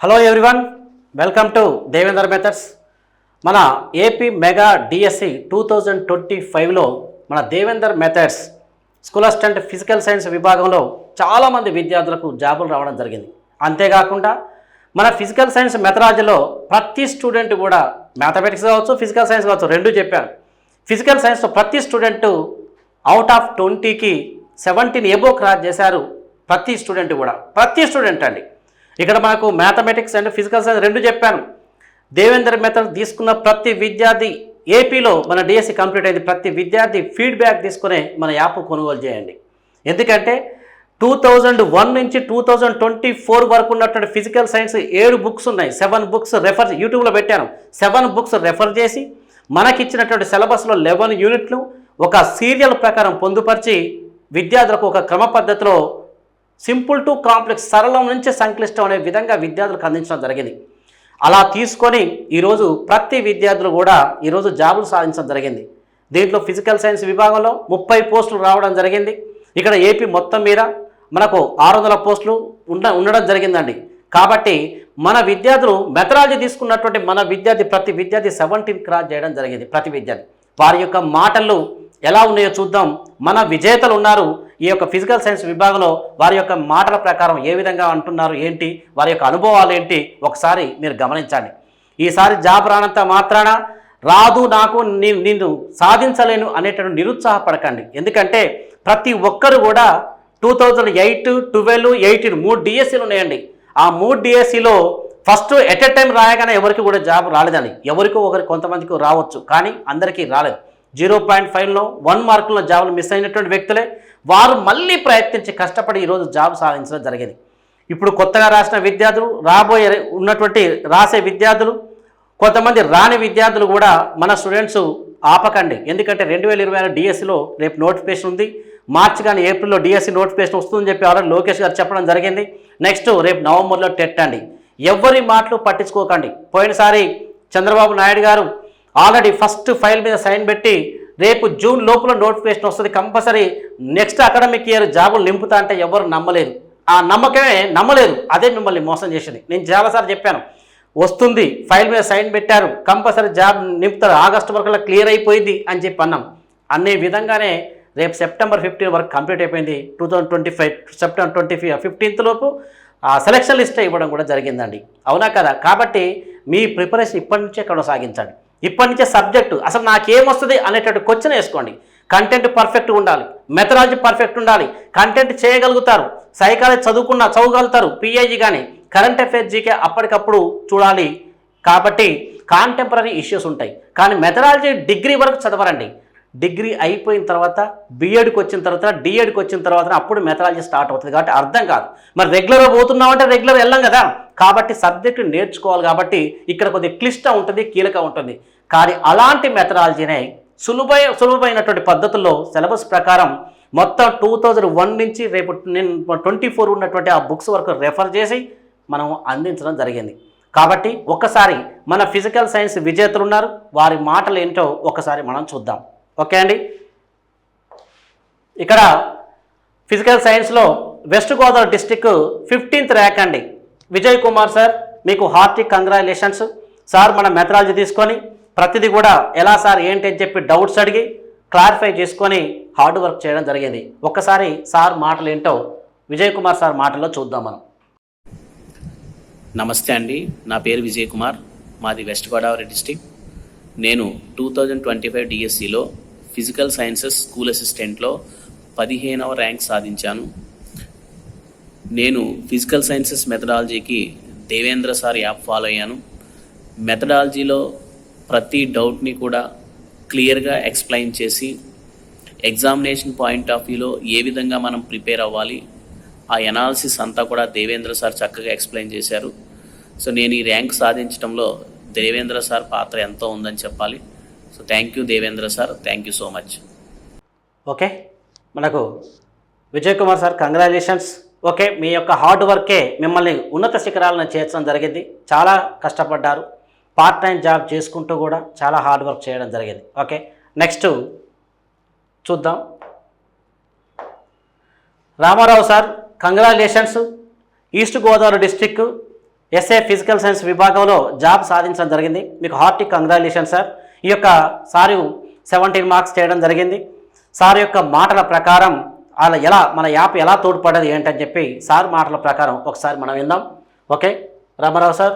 Hello everyone welcome to Devender methods మన AP mega DSC two thousand twenty ఫైవ్లో మన Devender methods school assistant physical science విభాగంలో చాలామంది విద్యార్థులకు జాబులు రావడం జరిగింది. అంతేకాకుండా మన ఫిజికల్ సైన్స్ మెథడాలజీలో ప్రతి స్టూడెంట్ కూడా మ్యాథమెటిక్స్ కావచ్చు ఫిజికల్ సైన్స్ కావచ్చు రెండు చెప్పాను. ఫిజికల్ సైన్స్లో ప్రతి స్టూడెంట్ అవుట్ ఆఫ్ ట్వంటీకి సెవెంటీన్ ఎబో క్రాస్ చేశారు ప్రతి స్టూడెంట్ కూడా. ప్రతి స్టూడెంట్ అండి. ఇక్కడ మనకు మ్యాథమెటిక్స్ అండ్ ఫిజికల్ సైన్స్ రెండు చెప్పాను. దేవేంద్ర మెథడ్ తీసుకున్న ప్రతి విద్యార్థి ఏపీలో మన డిఎస్సి కంప్లీట్ అయింది. ప్రతి విద్యార్థి ఫీడ్బ్యాక్ తీసుకునే మన యాప్ కొనుగోలు చేయండి. ఎందుకంటే టూ థౌజండ్ వన్ నుంచి టూ థౌజండ్ ట్వంటీ ఫోర్ వరకు ఉన్నటువంటి ఫిజికల్ సైన్స్ ఏడు బుక్స్ ఉన్నాయి. సెవెన్ బుక్స్ రెఫర్ యూట్యూబ్లో పెట్టాను. సెవెన్ బుక్స్ రెఫర్ చేసి మనకిచ్చినటువంటి సిలబస్లో లెవెన్ యూనిట్లు ఒక సీరియల్ ప్రకారం పొందుపరిచి విద్యార్థులకు ఒక క్రమ పద్ధతిలో సింపుల్ టు కాంప్లెక్స్ సరళం నుంచి సంక్లిష్టం అనే విధంగా విద్యార్థులకు అందించడం జరిగింది. అలా తీసుకొని ఈరోజు ప్రతి విద్యార్థులు కూడా ఈరోజు జాబులు సాధించడం జరిగింది. దీంట్లో ఫిజికల్ సైన్స్ విభాగంలో ముప్పై పోస్టులు రావడం జరిగింది. ఇక్కడ ఏపీ మొత్తం మీద మనకు ఆరు వందల పోస్టులు ఉండ ఉండడం జరిగిందండి. కాబట్టి మన విద్యార్థులు మెథడాలజీ తీసుకున్నటువంటి మన విద్యార్థి ప్రతి విద్యార్థి సెవెంటీన్ క్రాస్ చేయడం జరిగింది ప్రతి విద్యార్థి. వారి యొక్క మాటలు ఎలా ఉన్నాయో చూద్దాం. మన విజేతలు ఉన్నారు. ఈ యొక్క ఫిజికల్ సైన్స్ విభాగంలో వారి యొక్క మాటల ప్రకారం ఏ విధంగా అంటున్నారు ఏంటి వారి యొక్క అనుభవాలు ఏంటి ఒకసారి మీరు గమనించండి. ఈసారి జాబ్ రానంత మాత్రాన రాదు నాకు నేను నిన్ను సాధించలేను అనేటువంటి నిరుత్సాహపడకండి. ఎందుకంటే ప్రతి ఒక్కరు కూడా two thousand eight twelve eighteen మూడు డిఎస్సీలు ఉన్నాయండి. ఆ మూడు డిఎస్సిలో ఫస్ట్ ఎట్ ఎ టైం రాయగానే ఎవరికి కూడా జాబ్ రాలేదండి. ఎవరికో ఒకరికి కొంతమందికి రావచ్చు కానీ అందరికీ రాలేదు. జీరో పాయింట్ ఫైవ్లో వన్ మార్కుల్లో జాబులు మిస్ అయినటువంటి వ్యక్తులే. వారు మళ్ళీ ప్రయత్నించి కష్టపడి ఈరోజు జాబ్ సాధించడం జరిగింది. ఇప్పుడు కొత్తగా రాసిన విద్యార్థులు రాబోయే ఉన్నటువంటి రాసే విద్యార్థులు కొంతమంది రాని విద్యార్థులు కూడా మన స్టూడెంట్స్ ఆపకండి. ఎందుకంటే రెండు వేల ఇరవై ఆరు డిఎస్సిలో రేపు నోటిఫికేషన్ ఉంది. మార్చి కానీ ఏప్రిల్లో డిఎస్సి నోటిఫికేషన్ వస్తుందని చెప్పి ఆల్రెడీ లోకేష్ గారు చెప్పడం జరిగింది. నెక్స్ట్ రేపు నవంబర్లో టెట్ అండి. ఎవరి మాటలు పట్టించుకోకండి. పోయినసారి Chandrababu Naidu garu already first file మీద సైన్ పెట్టి రేపు జూన్ లోపల నోటిఫికేషన్ వస్తుంది కంపల్సరీ. నెక్స్ట్ అకాడమిక్ ఇయర్ జాబులు నింపుతా అంటే ఎవరు నమ్మలేదు. ఆ నమ్మకమే నమ్మలేదు. అదే మిమ్మల్ని మోసం చేసింది. నేను చాలాసార్లు చెప్పాను. వస్తుంది ఫైల్ మీద సైన్ పెట్టారు కంపల్సరీ జాబ్ నింపుతారు. ఆగస్టు వరకు క్లియర్ అయిపోయింది అని చెప్పి అన్నాం. అనే విధంగానే రేపు సెప్టెంబర్ ఫిఫ్టీన్ వరకు కంప్లీట్ అయిపోయింది. Two thousand twenty five September twenty fifteenth లోపు ఆ సెలక్షన్ లిస్ట్ ఇవ్వడం కూడా జరిగిందండి. అవునా కదా? కాబట్టి మీ ప్రిపరేషన్ ఇప్పటి నుంచే కొనసాగించండి. ఇప్పటి నుంచే సబ్జెక్టు అసలు నాకేమొస్తుంది అనేటట్టు క్వశ్చన్ వేసుకోండి. కంటెంట్ పర్ఫెక్ట్ ఉండాలి. మెథడాలజీ పర్ఫెక్ట్ ఉండాలి. కంటెంట్ చేయగలుగుతారు. సైకాలజీ చదువుకున్న చదవగలుగుతారు. పిఐజీ కానీ కరెంట్ అఫైర్స్ జీకే అప్పటికప్పుడు చూడాలి. కాబట్టి కాంటెంపరీ ఇష్యూస్ ఉంటాయి. కానీ మెథడాలజీ డిగ్రీ వరకు చదవరండి. డిగ్రీ అయిపోయిన తర్వాత బీఎడ్కి వచ్చిన తర్వాత డిఎడ్కి వచ్చిన తర్వాత అప్పుడు మెథడాలజీ స్టార్ట్ అవుతుంది కాబట్టి అర్థం కాదు. మరి రెగ్యులర్గా పోతున్నామంటే రెగ్యులర్ వెళ్ళాం కదా? కాబట్టి సబ్జెక్టు నేర్చుకోవాలి కాబట్టి ఇక్కడ కొద్దిగా క్లిష్టం ఉంటుంది కీలక ఉంటుంది. కానీ అలాంటి మెథడాలజీనే సులభ సులభమైనటువంటి పద్ధతుల్లో సిలబస్ ప్రకారం మొత్తం టూ థౌజండ్ వన్ నుంచి రేపు నేను ట్వంటీ ఫోర్ ఉన్నటువంటి ఆ బుక్స్ వరకు రెఫర్ చేసి మనం అందించడం జరిగింది. కాబట్టి ఒక్కసారి మన ఫిజికల్ సైన్స్ విజేతలు ఉన్నారు. వారి మాటలు ఏంటో ఒకసారి మనం చూద్దాం. ఓకే అండి. ఇక్కడ ఫిజికల్ సైన్స్లో west Godavari district fifteenth rank అండి. విజయ్ కుమార్ సార్ మీకు హార్టిక్ కంగ్రాచులేషన్స్. సార్ మన మెథడాలజీ తీసుకొని ప్రతిదీ కూడా ఎలా సార్ ఏంటి అని చెప్పి డౌట్స్ అడిగి క్లారిఫై చేసుకొని హార్డ్ వర్క్ చేయడం జరిగింది. ఒక్కసారి సార్ మాటలు ఏంటో విజయ్ కుమార్ సార్ మాటల్లో చూద్దాం మనం. నమస్తే అండి. నా పేరు విజయ్ కుమార్. మాది వెస్ట్ గోదావరి డిస్టిక్. నేను టూ థౌజండ్ ట్వంటీ ఫైవ్ డిఎస్సిలో ఫిజికల్ సైన్సెస్ స్కూల్ అసిస్టెంట్లో పదిహేనవ ర్యాంక్ సాధించాను. నేను ఫిజికల్ సైన్సెస్ మెథడాలజీకి దేవేంద్ర సార్ యాప్ ఫాలో అయ్యాను. మెథడాలజీలో ప్రతి డౌట్ని కూడా క్లియర్గా ఎక్స్ప్లెయిన్ చేసి ఎగ్జామినేషన్ పాయింట్ ఆఫ్ వ్యూలో ఏ విధంగా మనం ప్రిపేర్ అవ్వాలి ఆ ఎనాలిసిస్ అంతా కూడా దేవేంద్ర సార్ చక్కగా ఎక్స్ప్లెయిన్ చేశారు. సో నేను ఈ ర్యాంక్ సాధించడంలో దేవేంద్ర సార్ పాత్ర ఎంతో ఉందని చెప్పాలి. So thank you Devendra sir thank you so much okay మనకు Vijay Kumar sir congratulations okay మీ యొక్క హార్డ్ వర్కే మిమ్మల్ని ఉన్నత శిఖరాలను చేర్చడం జరిగింది. చాలా కష్టపడ్డారు. పార్ట్ టైం జాబ్ చేసుకుంటూ కూడా చాలా హార్డ్ వర్క్ చేయడం జరిగింది. ఓకే నెక్స్ట్ చూద్దాం. Ramarao sir congratulations east Godavari district SA physical science విభాగంలో జాబ్ సాధించడం జరిగింది. మీకు హార్టీ కంగ్రాచులేషన్ సార్ ఈ యొక్క సారు సెవెంటీన్ మార్క్స్ చేయడం జరిగింది. సార్ యొక్క మాటల ప్రకారం అలా ఎలా మన యాప్ ఎలా తోడ్పడేది ఏంటని చెప్పి సార్ మాటల ప్రకారం ఒకసారి మనం విందాం. Okay? Ramarao sir.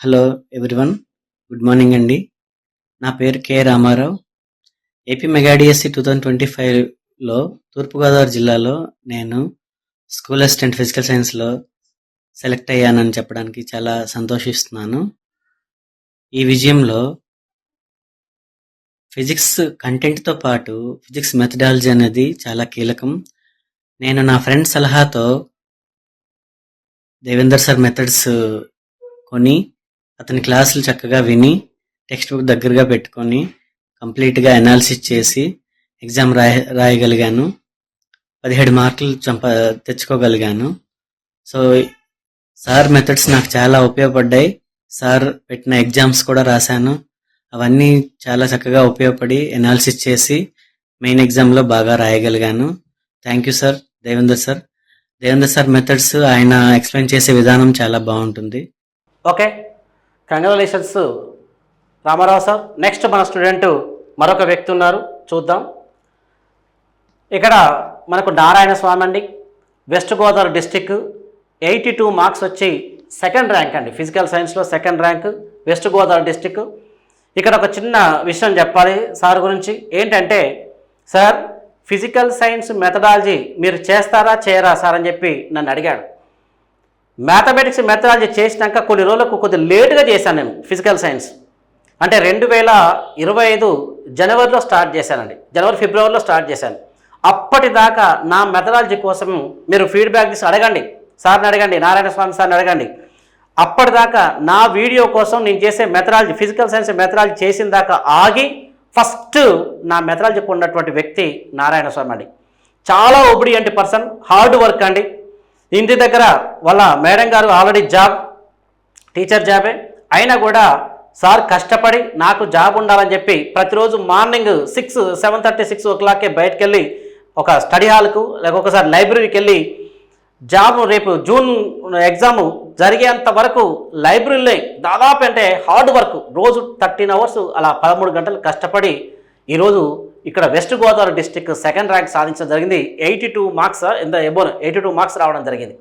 Hello everyone good morning అండి. నా పేరు K Ramarao. AP mega DSC two thousand twenty ఫైవ్లో తూర్పుగోదావరి జిల్లాలో నేను స్కూల్ అసిస్టెంట్ ఫిజికల్ సైన్స్లో సెలెక్ట్ అయ్యానని చెప్పడానికి చాలా సంతోషిస్తున్నాను. ఈ విజయంలో ఫిజిక్స్ కంటెంట్తో పాటు ఫిజిక్స్ మెథడాలజీ అనేది చాలా కీలకం. నేను నా ఫ్రెండ్ సలహాతో దేవేందర్ సార్ మెథడ్స్ కొని అతని క్లాసులు చక్కగా విని టెక్స్ట్ బుక్ దగ్గరగా పెట్టుకొని కంప్లీట్గా అనాలిసిస్ చేసి ఎగ్జామ్ రాయ రాయగలిగాను. పదిహేడు మార్కులు చంప తెచ్చుకోగలిగాను. సో సార్ మెథడ్స్ నాకు చాలా ఉపయోగపడ్డాయి. సార్ పెట్టిన ఎగ్జామ్స్ కూడా రాశాను. అవన్నీ చాలా చక్కగా ఉపయోగపడి ఎనాలిసిస్ చేసి మెయిన్ ఎగ్జామ్లో బాగా రాయగలిగాను. Thank you sir Devender sir Devender sir methods ఆయన ఎక్స్ప్లెయిన్ చేసే విధానం చాలా బాగుంటుంది. Okay congratulations Ramarao sir next మన స్టూడెంట్ మరొక వ్యక్తి ఉన్నారు. చూద్దాం. ఇక్కడ మనకు నారాయణ స్వామి అండి. West Godavari district eighty two marks వచ్చి సెకండ్ ర్యాంక్ అండి. ఫిజికల్ సైన్స్లో second rank west Godavari district ఇక్కడ ఒక చిన్న విషయం చెప్పాలి సార్ గురించి. ఏంటంటే సార్ ఫిజికల్ సైన్స్ మెథడాలజీ మీరు చేస్తారా చేయరా సార్ అని చెప్పి నన్ను అడిగాడు. మ్యాథమెటిక్స్ మెథడాలజీ చేసినాక కొన్ని రోజులకు కొద్దిగా లేటుగా చేశాను నేను ఫిజికల్ సైన్స్. అంటే రెండు వేల ఇరవై ఐదు జనవరిలో స్టార్ట్ చేశానండి. జనవరి ఫిబ్రవరిలో స్టార్ట్ చేశాను. అప్పటిదాకా నా మెథడాలజీ కోసం మీరు ఫీడ్బ్యాక్ తీసి అడగండి. సార్ని అడగండి నారాయణ స్వామి సార్ని అడగండి. అప్పటిదాకా నా వీడియో కోసం నేను చేసే మెథడాలజీ ఫిజికల్ సైన్స్ మెథడాలజీ చేసిన దాకా ఆగి ఫస్ట్ నా మెథడాలజీకి ఉన్నటువంటి వ్యక్తి నారాయణ స్వామి అండి. చాలా ఒబిడియంట్ పర్సన్ హార్డ్ వర్క్ అండి. ఇంటి దగ్గర వాళ్ళ మేడం గారు ఆల్రెడీ జాబ్ టీచర్ జాబే అయినా కూడా సార్ కష్టపడి నాకు జాబ్ ఉండాలని చెప్పి ప్రతిరోజు morning six seven thirty six ఓ క్లాక్కే బయటకు వెళ్ళి ఒక స్టడీ హాల్కు లేక ఒకసారి లైబ్రరీకి వెళ్ళి జాబ్ రేపు జూన్ ఎగ్జాము జరిగేంత వరకు లైబ్రరీలో దాదాపు అంటే హార్డ్ వర్క్ రోజు థర్టీన్ అవర్స్ అలా పదమూడు గంటలు కష్టపడి ఈరోజు ఇక్కడ west Godavari district second rank సాధించడం జరిగింది. ఎయిటీ టూ మార్క్స్ ఎంత ఎబో ఎయిటీ టూ మార్క్స్ రావడం జరిగింది.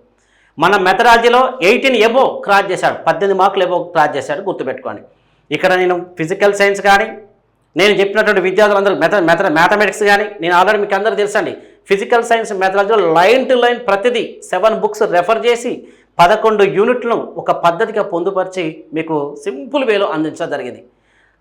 మన మెథడాలజీలో ఎయిటీన్ ఎబో క్రాస్ చేశాడు. పద్దెనిమిది మార్కులు ఎబో క్రాస్ చేశాడు గుర్తుపెట్టుకోండి. ఇక్కడ నేను ఫిజికల్ సైన్స్ కానీ నేను చెప్పినటువంటి విద్యార్థులందరూ మెథ మెథ మ్యాథమెటిక్స్ కానీ నేను ఆల్రెడీ మీకు అందరూ తెలుసండి. ఫిజికల్ సైన్స్ మెథడాలజీలో లైన్ టు లైన్ ప్రతిదీ సెవెన్ బుక్స్ రెఫర్ చేసి పదకొండు యూనిట్లను ఒక పద్ధతిగా పొందుపరిచి మీకు సింపుల్ వేలో అందించడం జరిగింది.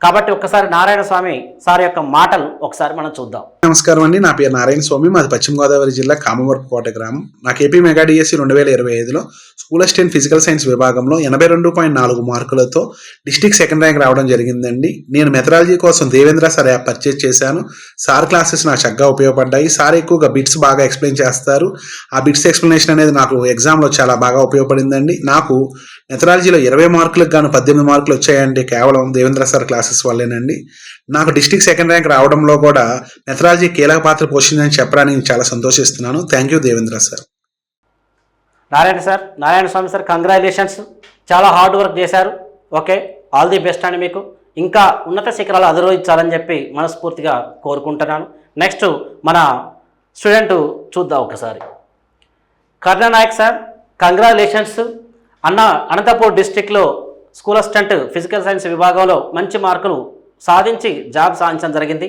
కాబట్టి ఒక్కసారి నారాయణ స్వామి సార్ యొక్క మాటలు ఒకసారి మనం చూద్దాం. నమస్కారం అండి. నా పేరు నారాయణ స్వామి. మాది పశ్చిమ గోదావరి జిల్లా కామవరపుకోట గ్రామం. నాకు ఏపీ మెగా డిఎస్సి రెండు వేల ఇరవై ఐదులో స్కూల్ అసిస్టెంట్ ఫిజికల్ సైన్స్ విభాగంలో ఎనభై రెండు పాయింట్ నాలుగు మార్కులతో డిస్టిక్ సెకండ్ ర్యాంక్ రావడం జరిగిందండి. నేను మెథడాలజీ కోసం దేవేంద్ర సార్ యాప్ పర్చేజ్ చేశాను. సార్ క్లాసెస్ నాకు చక్కగా ఉపయోగపడ్డాయి. సార్ ఎక్కువగా బిట్స్ బాగా ఎక్స్ప్లెయిన్ చేస్తారు. ఆ బిట్స్ ఎక్స్ప్లెనేషన్ అనేది నాకు ఎగ్జామ్లో చాలా బాగా ఉపయోగపడిందండి. నాకు మెథడాలజీలో ఇరవై మార్కులకు గాను పద్దెనిమిది మార్కులు వచ్చాయంటే కేవలం దేవేంద్ర సార్ క్లాసెస్ వల్లేనండి. నాకు డిస్టిక్ సెకండ్ ర్యాంక్ రావడంలో కూడా మెథడాలజీ కీలక పాత్ర పోషిందని చెప్పడానికి నేను చాలా సంతోషిస్తున్నాను. Thank you Devendra sir Narayana sir Narayana Swamy sir congratulations చాలా హార్డ్ వర్క్ చేశారు. ఓకే ఆల్ ది బెస్ట్ అండి మీకు. ఇంకా ఉన్నత శిఖరాలు అధిరోహించాలని చెప్పి మనస్ఫూర్తిగా కోరుకుంటున్నాను. నెక్స్ట్ మన స్టూడెంట్ చూద్దాం ఒకసారి. కర్ణనాయక్ సార్ కంగ్రాచులేషన్స్ అన్న అనంతపూర్ డిస్టిక్లో స్కూల్ అసిస్టెంట్ ఫిజికల్ సైన్స్ విభాగంలో మంచి మార్కులు సాధించి జాబ్ సాధించడం జరిగింది.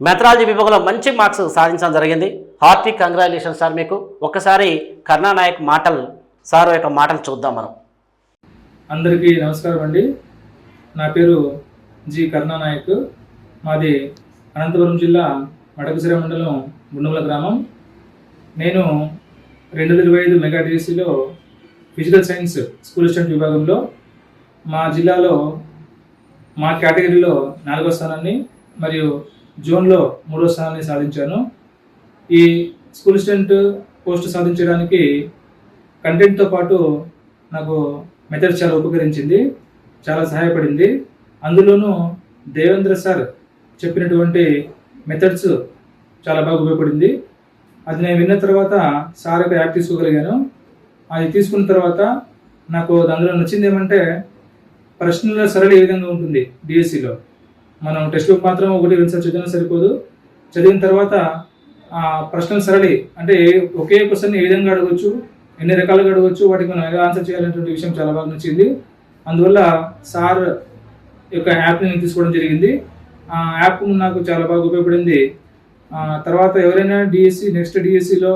మెథడాలజీ విభాగంలో మంచి మార్క్స్ సాధించడం జరిగింది. హార్టీ కంగ్రాచులేషన్ సార్ మీకు. ఒక్కసారి కరుణానాయక్ మాటలు సార్ యొక్క మాటలు చూద్దాం మనం. అందరికీ నమస్కారం అండి. నా పేరు జి కరుణానాయక్. మాది అనంతపురం జిల్లా మడకసిర మండలం గుండముల గ్రామం. నేను రెండు వేల ఇరవై ఐదు మెగా డిఎస్సిలో ఫిజికల్ సైన్స్ స్కూల్ అసిస్టెంట్ విభాగంలో మా జిల్లాలో మా కేటగిరీలో నాలుగో స్థానాన్ని మరియు జోన్లో మూడో స్థానాన్ని సాధించాను. ఈ స్కూల్ అసిస్టెంట్ పోస్ట్ సాధించడానికి కంటెంట్తో పాటు నాకు మెథడ్ చాలా ఉపకరించింది చాలా సహాయపడింది. అందులోనూ దేవేంద్ర సార్ చెప్పినటువంటి మెథడ్స్ చాలా బాగా ఉపయోగపడింది. అది నేను విన్న తర్వాత సార్ యొక్క యాప్ తీసుకోగలిగాను. అది తీసుకున్న తర్వాత నాకు అందులో నచ్చింది ఏమంటే ప్రశ్నల సరళి ఏ విధంగా ఉంటుంది? డిఎస్సిలో మనం టెక్స్ట్ బుక్ మాత్రం ఒకటి రెండు సార్లు చదివినా సరిపోదు. చదివిన తర్వాత ఆ ప్రశ్నల సరళి అంటే ఒకే క్వశ్చన్ ఏ విధంగా అడగవచ్చు ఎన్ని రకాలుగా అడగవచ్చు వాటికి మనం ఎలా ఆన్సర్ చేయాలనేటువంటి విషయం చాలా బాగా నచ్చింది. అందువల్ల సార్ యొక్క యాప్ని నేను తీసుకోవడం జరిగింది. ఆ యాప్ నాకు చాలా బాగా ఉపయోగపడింది. తర్వాత ఎవరైనా డిఎస్సి నెక్స్ట్ డిఎస్సిలో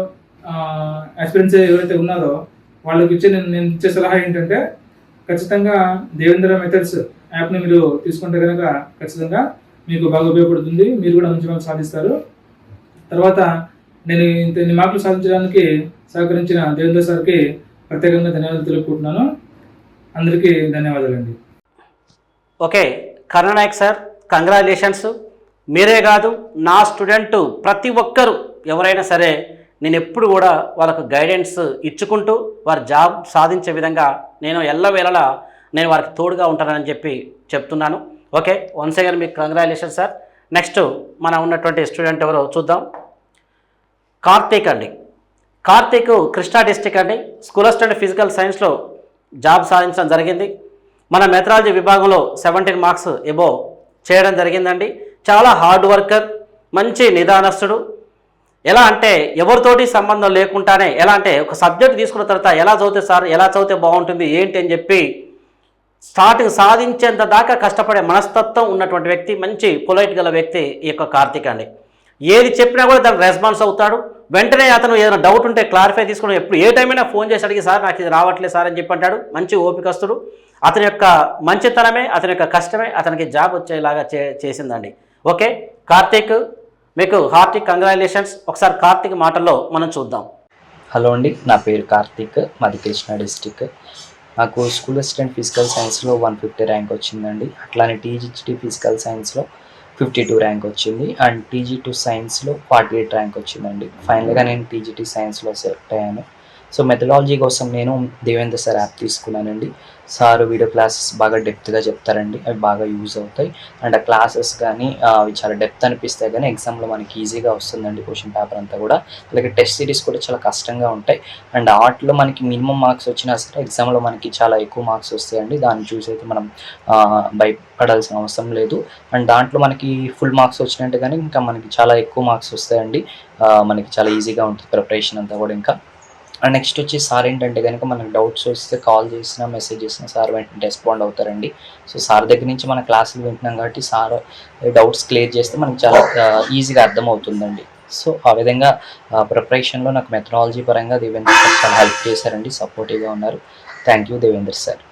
ఎక్స్పీరియన్స్ ఎవరైతే ఉన్నారో వాళ్ళకి ఇచ్చే నేను నేను ఇచ్చే సలహా ఏంటంటే ఖచ్చితంగా దేవేంద్ర మెథడ్స్ యాప్ని మీరు తీసుకుంటే కనుక ఖచ్చితంగా మీకు బాగా ఉపయోగపడుతుంది. మీరు కూడా మంచి మార్కులు సాధిస్తారు. తర్వాత నేను ఇంత ఇన్ని మార్కులు సాధించడానికి సహకరించిన దేవేంద్ర సార్కి ప్రత్యేకంగా ధన్యవాదాలు తెలుపుకుంటున్నాను. అందరికీ ధన్యవాదాలండి. Okay Karunanayak sir congratulations. మీరే కాదు నా స్టూడెంట్ ప్రతి ఒక్కరు ఎవరైనా సరే నేను ఎప్పుడు కూడా వాళ్ళకు గైడెన్స్ ఇచ్చుకుంటూ వారి జాబ్ సాధించే విధంగా నేను ఎల్లవేళలా నేను వారికి తోడుగా ఉంటానని చెప్పి చెప్తున్నాను. ఓకే వన్స్ అగైన్ మీకు కంగ్రాచులేషన్ సార్ నెక్స్ట్ మన ఉన్నటువంటి స్టూడెంట్ ఎవరో చూద్దాం. కార్తీక్ అండి. కార్తీక్ కృష్ణా డిస్టిక్ అండి. స్కూల్ అసిస్టెంట్ ఫిజికల్ సైన్స్లో జాబ్ సాధించడం జరిగింది. మన మెథడాలజీ విభాగంలో సెవెంటీన్ మార్క్స్ ఎబో చేయడం జరిగిందండి. చాలా హార్డ్ వర్కర్ మంచి నిదానస్తుడు ఎలా అంటే ఎవరితోటి సంబంధం లేకుండానే ఎలా అంటే ఒక సబ్జెక్ట్ తీసుకున్న తర్వాత ఎలా చదివితే సార్ ఎలా చదివితే బాగుంటుంది ఏంటి అని చెప్పి స్టార్టింగ్ సాధించేంత దాకా కష్టపడే మనస్తత్వం ఉన్నటువంటి వ్యక్తి మంచి పొలైట్ గల వ్యక్తి ఈ యొక్క కార్తీక్ అండి. ఏది చెప్పినా కూడా దానికి రెస్పాన్స్ అవుతాడు. వెంటనే అతను ఏదైనా డౌట్ ఉంటే క్లారిఫై తీసుకుని ఎప్పుడు ఏ టైం అయినా ఫోన్ చేసి అడిగి సార్ నాకు ఇది రావట్లేదు సార్ అని చెప్పి అంటాడు. మంచి ఓపికస్తుడు. అతని యొక్క మంచితనమే అతని యొక్క కష్టమే అతనికి జాబ్ వచ్చేలాగా చే చేసిందండి. ఓకే కార్తీక్ మీకు హార్దిక్ కంగ్రాచులేషన్స్ ఒకసారి కార్తీక్ మాటల్లో మనం చూద్దాం. హలో అండి నా పేరు కార్తీక్ మాది కృష్ణా డిస్టిక్. నాకు స్కూల్ అసిస్టెంట్ ఫిజికల్ సైన్స్లో వన్ ఫిఫ్టీ ర్యాంక్ వచ్చిందండి. అట్లానే టీజీటీ ఫిజికల్ సైన్స్లో ఫిఫ్టీ టూ ర్యాంక్ వచ్చింది. అండ్ టీజీ టూ సైన్స్లో ఫార్టీ ఎయిట్ ర్యాంక్ వచ్చిందండి. ఫైనల్గా నేను టీజీటీ సైన్స్లో సెలెక్ట్ అయ్యాను. సో మెథడాలజీ కోసం నేను దేవేంద్ర సార్ యాప్ తీసుకున్నానండి. సార్ వీడియో క్లాసెస్ బాగా డెప్త్గా చెప్తారండి. అవి బాగా యూజ్ అవుతాయి. అండ్ ఆ క్లాసెస్ కానీ అవి చాలా డెప్త్ అనిపిస్తాయి కానీ ఎగ్జామ్లో మనకి ఈజీగా వస్తుందండి క్వశ్చన్ పేపర్ అంతా కూడా. అలాగే టెస్ట్ సిరీస్ కూడా చాలా కష్టంగా ఉంటాయి. అండ్ ఆర్ట్లో మనకి మినిమం మార్క్స్ వచ్చినా సరే ఎగ్జామ్లో మనకి చాలా ఎక్కువ మార్క్స్ వస్తాయండి. దాన్ని చూసి అయితే మనం భయపడాల్సిన అవసరం లేదు. అండ్ దాంట్లో మనకి ఫుల్ మార్క్స్ వచ్చినట్టు కానీ ఇంకా మనకి చాలా ఎక్కువ మార్క్స్ వస్తాయండి. మనకి చాలా ఈజీగా ఉంటుంది ప్రిపరేషన్ అంతా కూడా ఇంకా. అండ్ నెక్స్ట్ వచ్చి సార్ ఏంటంటే కనుక మనకు డౌట్స్ వస్తే కాల్ చేసినా మెసేజ్ చేసినా సార్ వెంటనే రెస్పాండ్ అవుతారండి. సో సార్ దగ్గర నుంచి మన క్లాసులు వింటున్నాం కాబట్టి సార్ డౌట్స్ క్లియర్ చేస్తే మనకు చాలా ఈజీగా అర్థమవుతుందండి. సో ఆ విధంగా ప్రిపరేషన్లో నాకు మెథడాలజీ పరంగా దేవేంద్ర సార్ చాలా హెల్ప్ చేశారండి సపోర్టివ్గా ఉన్నారు. Thank you Devendra sir.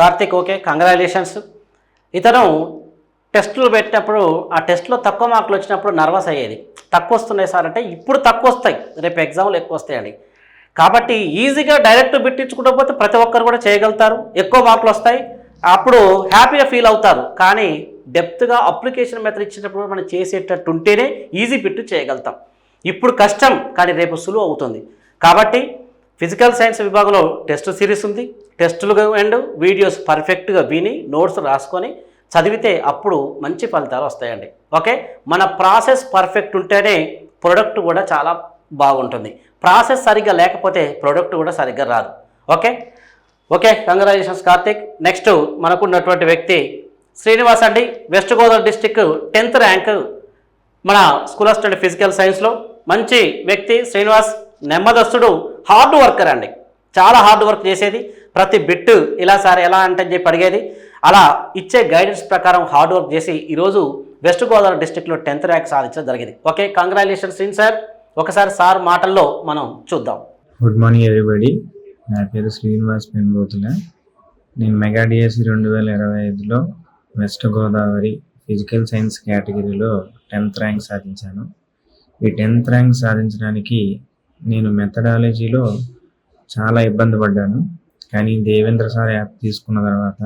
Karthik okay congratulations ఇతను టెస్టులు పెట్టినప్పుడు ఆ టెస్ట్లో తక్కువ మార్కులు వచ్చినప్పుడు నర్వస్ అయ్యేది. తక్కువ వస్తున్నాయి సార్ అంటే ఇప్పుడు తక్కువ వస్తాయి. రేపు ఎగ్జామ్లు ఎక్కువ వస్తాయండి. కాబట్టి ఈజీగా డైరెక్ట్ బిట్టించుకుంటూ పోతే ప్రతి ఒక్కరు కూడా చేయగలుగుతారు. ఎక్కువ మార్కులు వస్తాయి. అప్పుడు హ్యాపీగా ఫీల్ అవుతారు. కానీ డెప్త్గా అప్లికేషన్ మెథడ్ ఇచ్చినప్పుడు మనం చేసేటట్టు ఉంటేనే ఈజీ బిట్టు చేయగలుగుతాం. ఇప్పుడు కష్టం కానీ రేపు సులువు అవుతుంది. కాబట్టి ఫిజికల్ సైన్స్ విభాగంలో టెస్ట్ సిరీస్ ఉంది. టెస్టులు అండ్ వీడియోస్ పర్ఫెక్ట్గా విని నోట్స్ రాసుకొని చదివితే అప్పుడు మంచి ఫలితాలు వస్తాయండి. ఓకే? మన ప్రాసెస్ పర్ఫెక్ట్ ఉంటేనే ప్రొడక్ట్ కూడా చాలా బాగుంటుంది. ప్రాసెస్ సరిగ్గా లేకపోతే ప్రోడక్ట్ కూడా సరిగ్గా రాదు. Okay? Okay congratulations Karthik. Next మనకున్నటువంటి వ్యక్తి శ్రీనివాస్ అండి. West Godavari district tenth rank మన స్కూల్ అసిస్టెంట్ ఫిజికల్ సైన్స్లో. మంచి వ్యక్తి శ్రీనివాస్ నెమ్మదస్తుడు హార్డ్ వర్కర్ అండి. చాలా హార్డ్ వర్క్ చేసేది. ప్రతి బిట్టు ఇలా సార్ ఎలా అంటే చెప్పి అడిగేది. అలా ఇచ్చే గైడెన్స్ ప్రకారం హార్డ్ వర్క్ చేసి ఈరోజు వెస్ట్ గోదావరి డిస్టిక్లో టెన్త్ ర్యాంక్ సాధించడం జరిగింది. Okay congratulations Srin sir. ఒకసారి సార్ మాటల్లో మనం చూద్దాం. గుడ్ మార్నింగ్ ఎవ్రీబడి నా పేరు శ్రీనివాస్ పెన్బోతుల. నేను మెగా డిఎస్సి రెండు వేల ఇరవై ఐదులో వెస్ట్ గోదావరి ఫిజికల్ సైన్స్ కేటగిరీలో టెన్త్ ర్యాంక్ సాధించాను. ఈ టెన్త్ ర్యాంక్ సాధించడానికి నేను మెథడాలజీలో చాలా ఇబ్బంది పడ్డాను. కానీ దేవేంద్ర సార్ యాప్ తీసుకున్న తర్వాత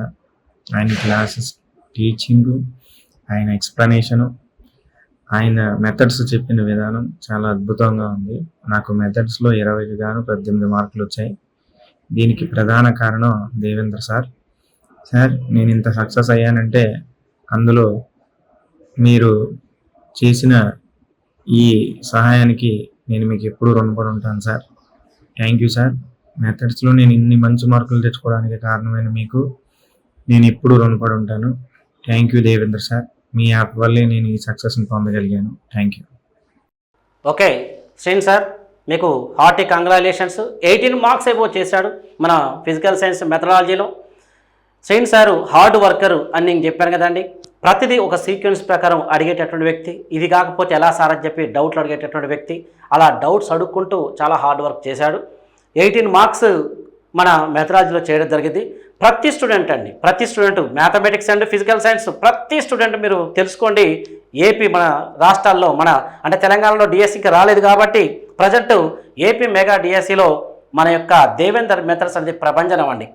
ఆయన క్లాసెస్ టీచింగు ఆయన ఎక్స్ప్లెనేషను ఆయన మెథడ్స్ చెప్పిన విధానం చాలా అద్భుతంగా ఉంది. నాకు మెథడ్స్లో ఇరవైకి గాను పద్దెనిమిది మార్కులు వచ్చాయి. దీనికి ప్రధాన కారణం దేవేంద్ర సార్. సార్ నేను ఇంత సక్సెస్ అయ్యానంటే అందులో మీరు చేసిన ఈ సహాయానికి నేను మీకు ఎప్పుడూ రుణపడి ఉంటాను సార్. థ్యాంక్ యూ సార్ మెథడ్స్లో నేను ఇన్ని మంచి మార్కులు తెచ్చుకోవడానికి కారణమైన మీకు నేను ఎప్పుడూ రుణపడి ఉంటాను. Thank you Devendra sir. Me app వల్లే నేను ఈ సక్సెస్ని పొందగలిగాను. Thank you. Okay Sreen sir మీకు హార్టీ కంగ్రాచులేషన్స్ ఎయిటీన్ మార్క్స్ ఏవో చేశాడు మన ఫిజికల్ సైన్స్ మెథడాలజీలో. శ్రీన్ సారు హార్డ్ వర్కరు అని నేను చెప్పాను కదండి. ప్రతిదీ ఒక సీక్వెన్స్ ప్రకారం అడిగేటటువంటి వ్యక్తి ఇది కాకపోతే ఎలా సార్ అని చెప్పి డౌట్లు అడిగేటటువంటి వ్యక్తి అలా డౌట్స్ అడుక్కుంటూ చాలా హార్డ్ వర్క్ చేశాడు. ఎయిటీన్ మార్క్స్ మన మెథడాలజీలో చేయడం జరిగింది. ప్రతి స్టూడెంట్ అండి ప్రతి student mathematics and physical science ప్రతి స్టూడెంట్ మీరు తెలుసుకోండి. ఏపీ మన రాష్ట్రాల్లో మన అంటే తెలంగాణలో డిఎస్సికి రాలేదు కాబట్టి ప్రజెంట్ ఏపీ మెగా డిఎస్సిలో మన యొక్క దేవేందర్ మెథడ్స్ అనేది ప్రభంజనం అండి.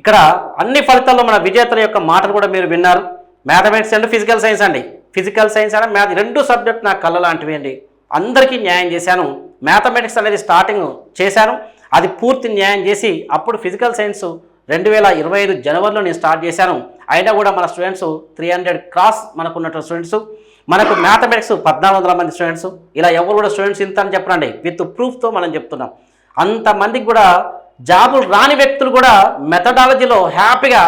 ఇక్కడ అన్ని ఫలితాల్లో మన విజేతల యొక్క మాటలు కూడా మీరు విన్నారు. మ్యాథమెటిక్స్ అండ్ ఫిజికల్ సైన్స్ అండి. ఫిజికల్ సైన్స్ అండ్ మ్యాథ్ రెండు సబ్జెక్ట్ నా కళ్ళ లాంటివి అండి. అందరికీ న్యాయం చేశాను. మ్యాథమెటిక్స్ అనేది స్టార్టింగ్ చేశాను. అది పూర్తి న్యాయం చేసి అప్పుడు ఫిజికల్ సైన్స్ రెండు వేల ఇరవై ఐదు జనవరిలో నేను స్టార్ట్ చేశాను. అయినా కూడా మన స్టూడెంట్స్ త్రీ హండ్రెడ్ క్రాస్ మనకున్నటువంటి స్టూడెంట్స్ మనకు మ్యాథమెటిక్స్ పద్నాలుగు వందల మంది స్టూడెంట్స్ ఇలా ఎవరు కూడా స్టూడెంట్స్ ఇంత అని చెప్పండి విత్ ప్రూఫ్తో మనం చెప్తున్నాం. అంతమందికి కూడా జాబులు రాని వ్యక్తులు కూడా మెథడాలజీలో హ్యాపీగా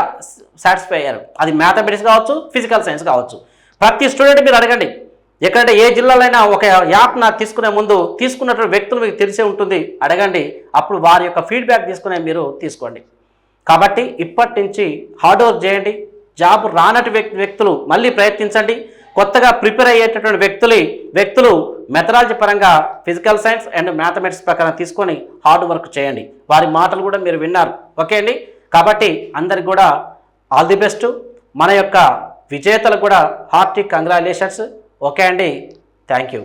సాటిస్ఫై అయ్యారు. అది మ్యాథమెటిక్స్ కావచ్చు ఫిజికల్ సైన్స్ కావచ్చు. ప్రతి స్టూడెంట్ మీరు అడగండి ఎక్కడంటే ఏ జిల్లాలైనా ఒక యాప్ నాకు తీసుకునే ముందు తీసుకున్నటువంటి వ్యక్తులు మీకు తెలిసే ఉంటుంది. అడగండి. అప్పుడు వారి యొక్క ఫీడ్బ్యాక్ తీసుకునే మీరు తీసుకోండి. కాబట్టి ఇప్పటి నుంచి హార్డ్ వర్క్ చేయండి. జాబ్ రానటి వ్యక్తులు మళ్ళీ ప్రయత్నించండి. కొత్తగా ప్రిపేర్ అయ్యేటటువంటి వ్యక్తులు వ్యక్తులు మెథడాలజీ పరంగా ఫిజికల్ సైన్స్ అండ్ మ్యాథమెటిక్స్ ప్రకారం తీసుకొని హార్డ్ వర్క్ చేయండి. వారి మాటలు కూడా మీరు విన్నారు. ఓకే అండి? కాబట్టి అందరికి కూడా ఆల్ ది బెస్ట్. మన యొక్క విజేతలకు కూడా హార్టీ కంగ్రాచులేషన్స్. ఓకే అండి. Thank you.